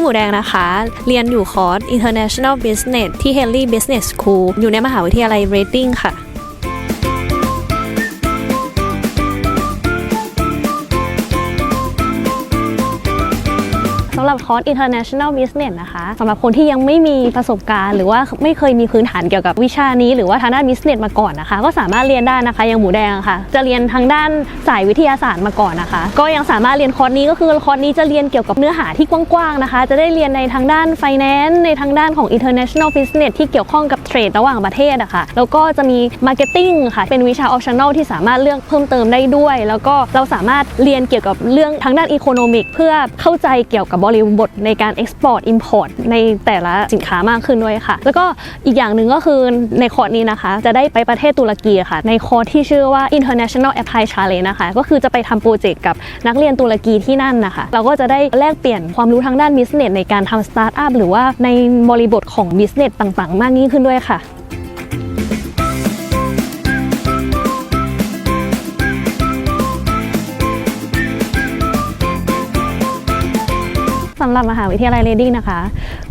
อหมูแดงนะคะ เรียนอยู่คอร์ส International Business ที่ Henley Business School อยู่ในมหาวิทยาลัย Rating ค่ะ หรับคอร์ส International Business นะคะสำหรับคนที่ยังไม่มีประสบการณ์ หรือว่าไม่เคยมีพื้นฐานเกี่ยวกับวิชานี้ หรือว่าทางด้าน Business มาก่อนนะคะ ก็สามารถเรียนได้นะคะอย่างหมูแดงะค่ะ จะเรียนทางด้านสายวิทยาศาสตร์มาก่อนนะคะ ก็ยังสามารถเรียนคอร์สนี้ก็คือคอร์สนี้จะเรียนเกี่ยวกับเนื้อหาที่กว้างๆนะคะ จะได้เรียนในทางด้าน Finance ในทางด้านของ International Business ที่เกี่ยวข้องกับเทรดระหว่างประเทศอะค่ะแล้วก็จะมี Marketing ค่ะเป็นวิชา optional ที่สามารถเลือกเพิ่มเติมได้ด้วย แล้วก็เราสามารถเรียนเกี่ยวกับเรื่องทางด้าน Economic เพื่อเข้าใจเกี่ยวกับบริบทในการ Export Import ในแต่ละสินค้ามากขึ้นด้วยค่ะ แล้วก็อีกอย่างหนึ่งก็คือในคอร์สนี้นะคะ จะได้ไปประเทศตุรกีค่ะ ในคอร์สที่ชื่อว่า International Apply Challenge นะคะ ก็คือจะไปทำโปรเจกต์กับนักเรียนตุรกีที่นั่นนะคะ เราก็จะได้แลกเปลี่ยนความรู้ทางด้าน Business ในการทำสตาร์ทอัพหรือว่าในบริบทของ Business ต่างๆ มากยิ่งขึ้นด้วยค่ะ สำหรับมหาวิทยาลัยเรดดิ้งนะคะ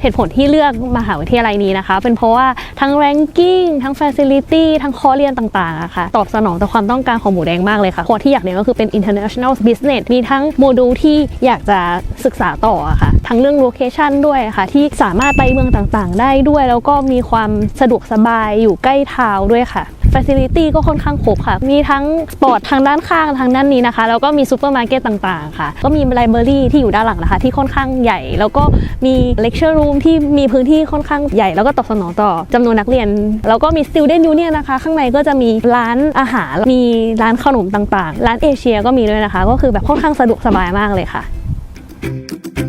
เหตุผลที่เลือกมหาวิทยาลัยนี้นะคะ เป็นเพราะว่าทั้ง ranking ทั้ง facility ทั้งคอร์สเรียนต่างๆอะค่ะตอบสนองต่อความต้องการของหมูแดงมากเลยค่ะคอที่อยากเรียนก็คือเป็น international business มีทั้งโมดูลที่อยากจะศึกษาต่ออะค่ะ ทั้งเรื่อง location ด้วยะค่ะที่สามารถไปเมืองต่างๆ ได้ด้วย แล้วก็มีความสะดวกสบายอยู่ใกล้ทาวด้วยค่ะ Facility ก็ค่อนข้างครบค่ะ มีทั้งสปอร์ตทางด้านข้างทางด้านนี้นะคะ แล้วก็มีซูเปอร์มาร์เก็ตต่างๆค่ะ ก็มีไลบรารีที่อยู่ด้านหลังนะคะ ที่ค่อนข้างใหญ่ แล้วก็มีเลคเชอร์รูมที่มีพื้นที่ค่อนข้างใหญ่ แล้วก็ตอบสนองต่อจำนวนนักเรียน แล้วก็มี Student Union นะคะ ข้างในก็จะมีร้านอาหาร มีร้านขนมต่างๆ ร้านเอเชียก็มีด้วยนะคะ ก็คือแบบค่อนข้างสะดวกสบายมากเลยค่ะสำ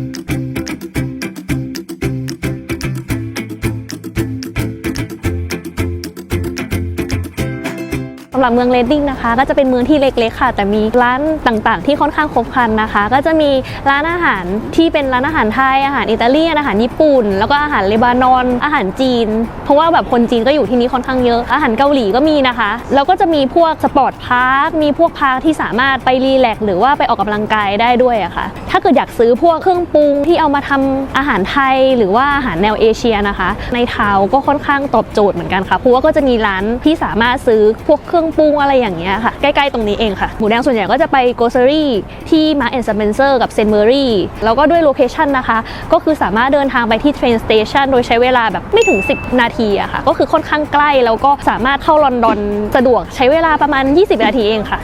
หรับเมืองเรดดิ้งนะคะ ก็จะเป็นเมืองที่เล็กๆค่ะ แต่มีร้านต่างๆ ที่ค่อนข้างครบครันนะคะ ก็จะมีร้านอาหารที่เป็นร้านอาหารไทยอาหารอิตาเลียนอาหารญี่ปุ่น แล้วก็อาหารเลบานอน อาหารจีน เพราะว่าแบบคนจีนก็อยู่ที่นี่ค่อนข้างเยอะ อาหารเกาหลีก็มีนะคะ แล้วก็จะมีพวกสปอร์ตพาร์ค มีพวกพาร์คที่สามารถไปรีแลกซ์หรือว่าไปออกกำลังกายได้ด้วยอะค่ะ ถ้าเกิดอยากซื้อพวกเครื่องปรุงที่เอามาทำอาหารไทย หรือว่าอาหารแนวเอเชียนะคะ ในทาวก็ค่อนข้างตอบโจทย์เหมือนกันค่ะ เพราะว่าก็จะมีร้านที่สามารถซื้อพวกเครื่องปรุงอะไรอย่างเงี้ยค่ะ ใกล้ๆตรงนี้เองค่ะ หมูแดงส่วนใหญ่ก็จะไปโก c เ r อรี่ที่มาร์แอนด์สเปนเซอร์กับเซนเมอรี่แล้วก็ด้วยโลเคชันนะคะ ก็คือสามารถเดินทางไปที่เทรนสเตชันโดยใช้เวลาแบบไม่ถึง 10 นาทีอะค่ะ ก็คือค่อนข้างใกล้แล้วก็สามารถเข้าลอนดอนสะดวกใช้เวลาประมาณ 20 นาทีเองค่ะ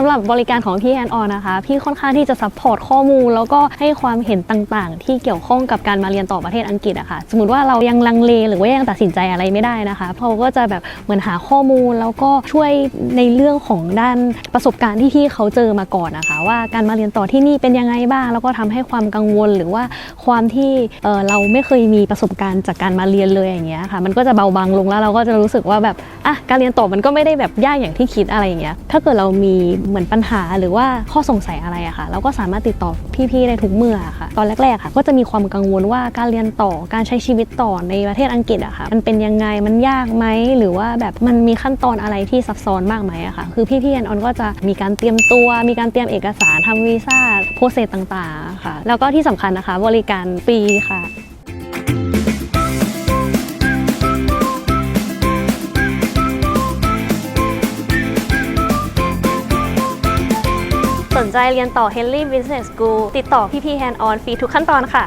สำหรับบริการของพี่แอนออนนะคะ พี่ค่อนข้างที่จะซัพพอร์ตข้อมูล แล้วก็ให้ความเห็นต่างๆ ที่เกี่ยวข้องกับการมาเรียนต่อประเทศอังกฤษอะค่ะ สมมติว่าเรายังลังเลหรือว่ายังตัดสินใจอะไรไม่ได้นะคะเขาก็จะแบบเหมือนหาข้อมูลแล้วก็ช่วยในเรื่องของด้านประสบการณ์ที่พี่เขาเจอมาก่อนนะคะ ว่าการมาเรียนต่อที่นี่เป็นยังไงบ้าง แล้วก็ทำให้ความกังวลหรือว่าความที่เอ่อเราไม่เคยมีประสบการณ์จากการมาเรียนเลยอย่างเงี้ยค่ะ มันก็จะเบาบางลงแล้วเราก็จะรู้สึกว่าแบบอะการเรียนต่อมันก็ไม่ได้แบบยากอย่างที่คิดอะไรอย่างเงี้ยถ้าเกิดเรามีเหมือนปัญหาหรือว่าข้อสงสัยอะไรอะค่ะ เราก็สามารถติดต่อพี่ๆได้ทุกเมื่ออะค่ะ ตอนแรกๆค่ะ ก็จะมีความกังวลว่าการเรียนต่อการใช้ชีวิตต่อในประเทศอังกฤษอะค่ะ มันเป็นยังไงมันยากไหมหรือว่าแบบมันมีขั้นตอนอะไรที่ซับซ้อนมากไหมอะค่ะ คือพี่ๆแอนออนก็จะมีการเตรียมตัว มีการเตรียมเอกสารทำวีซ่าโปรเซสต่างๆค่ะ แล้วก็ที่สำคัญนะคะ บริการฟรีค่ะ นใจเรียนต่อ Henley Business School ติดต่อพี่พีแฮนด์ออนฟรีทุกขั้นตอนค่ะ